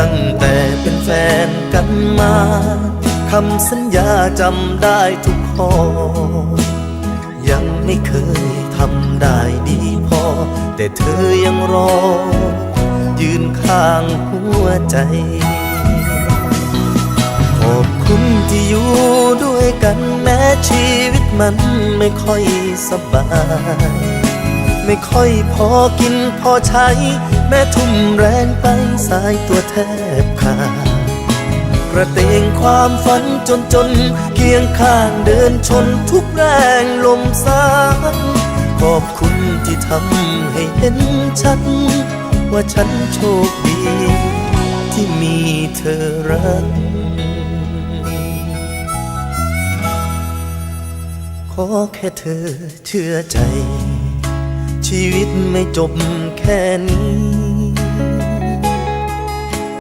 ตั้งแต่เป็นแฟนกันมาคำสัญญาจำได้ทุกข้อ ยังไม่เคยทำได้ดีพอ แต่เธอยังรอ ยืนข้างหัวใจ ขอบคุณที่อยู่ด้วยกันแม้ชีวิตมันไม่ค่อยสบาย ไม่ค่อยพอกินพอใช้ แม้ทุ่มแรงไปสายตัวแทบขาดกระเตงความฝันจนจน เคียงข้างเดินชนทุกแรงลมสานขอบคุณที่ทำให้เห็นฉัน ว่าฉันโชคดี ที่มีเธอรัก ขอแค่เธอเชื่อใจ ชีวิตไม่จบแค่นี้